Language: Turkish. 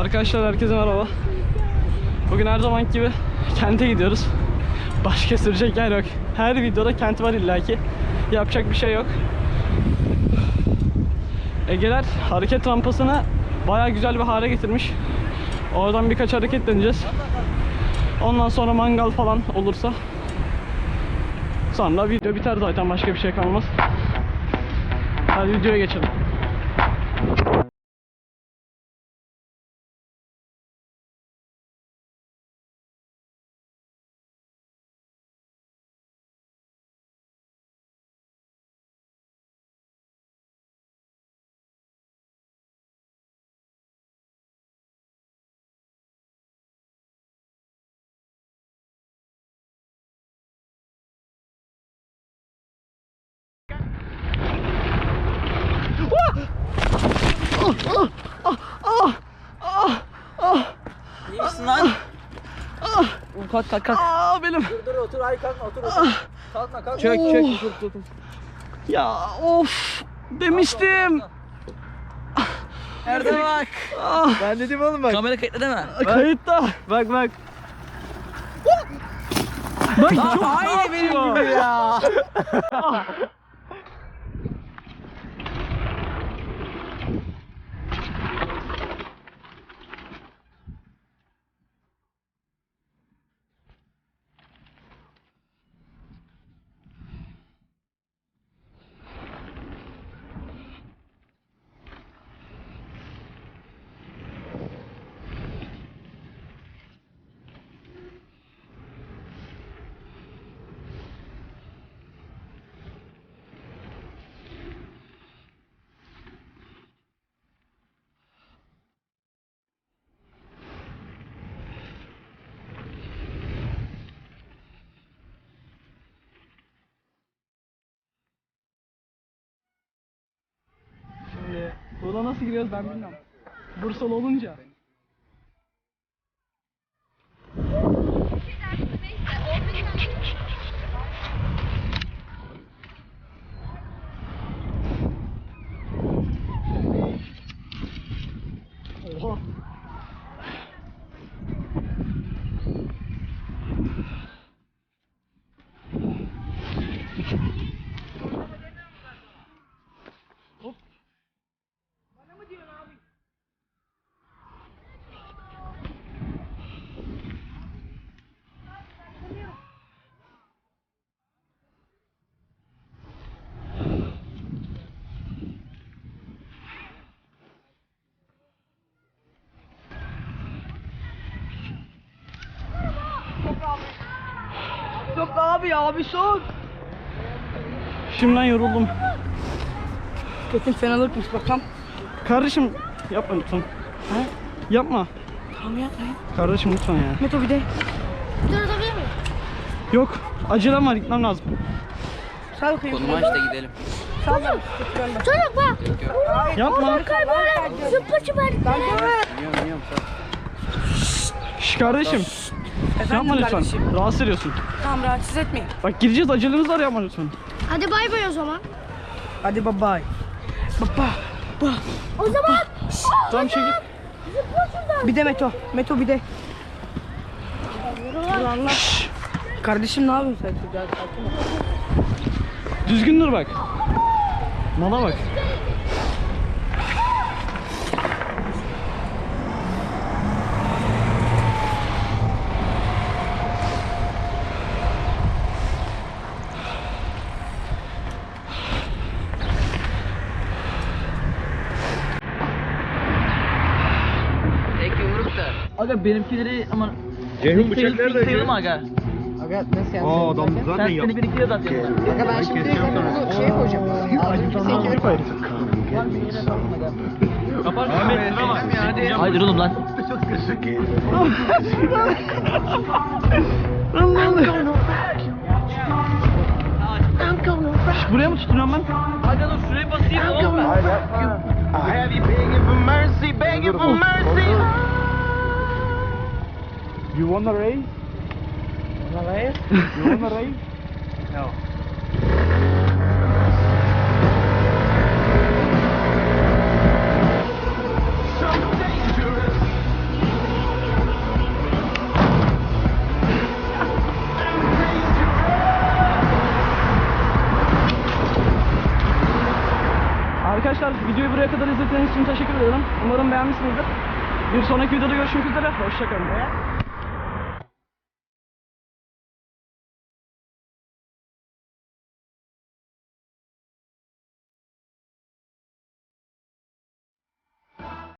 Arkadaşlar herkese merhaba. Bugün her zamanki gibi kente gidiyoruz. Başka sürecek yer yok. Her videoda kent var illaki. Yapacak bir şey yok. Egeler hareket rampasını baya güzel bir hale getirmiş. Oradan birkaç hareket deneyeceğiz. Ondan sonra mangal falan olursa sonra video biter zaten başka bir şey kalmaz. Hadi videoya geçelim. İyi misin lan? Kalk kalk kalk. Aa benim. Dur dur otur ay kalkma otur otur. Kalkma kalkma. Çök çök otur otur. otur. Ya of demiştim. Nerede bak? Ah, Ben dedim oğlum bak. Kamera kayıtlı değil mi? kayıtta. Bak bak. Bak çok Aynı benim gibi ya. Şimdi buna nasıl giriyoruz ben bilmiyorum. Bursalı olunca. Yok abi ya bir son. Şimdiden yoruldum. Kesin fenalıkmış bakalım. Kardeşim yapma lütfen. Yapma. Tamam yapmayın. Kardeşim lütfen ya. Meto bir de. Durabilir miyim? Yok. Acelem var gitmem lazım. Sal bakayım. Konumu aç da gidelim. Sal ben. Çocuk bak. Yapma. Böyle zıpır çıpar. Biliyorum biliyorum. Şş kardeşim. Yapma lütfen. kardeşim. Rahatsız ediyorsun. Tamam rahatsız etmeyin. Bak gireceğiz acelemiz var yapma lütfen. Hadi bay bay o zaman. Hadi bye bye. Baba. O zaman. Tamam çekil. Bir de Meto. Meto bir de. Allah Allah. Kardeşim ne yapıyorsun sen. Düzgün dur bak. Bana bak. Aga benimkileri ama Ceyhun bıçak sayılır nerede? sayılır mı aga? Aga nasıl yani? Aa adam Sen zaten yap. seni bir iki yıl atıyorsun. Aga ben şimdi bunu şeye koyacağım. Seninki Ahmet sıra var. Haydi oğlum lan. Oluyor? Şş, buraya mı tutunuyorum ben? Aga dur şuraya basayım oğlum ben. I have you begging for mercy, begging for mercy. You wanna race? Wanna race? you wanna race? no. Arkadaşlar videoyu buraya kadar izlediğiniz için teşekkür ederim. Umarım beğenmişsinizdir. Bir sonraki videoda görüşmek üzere. Hoşçakalın.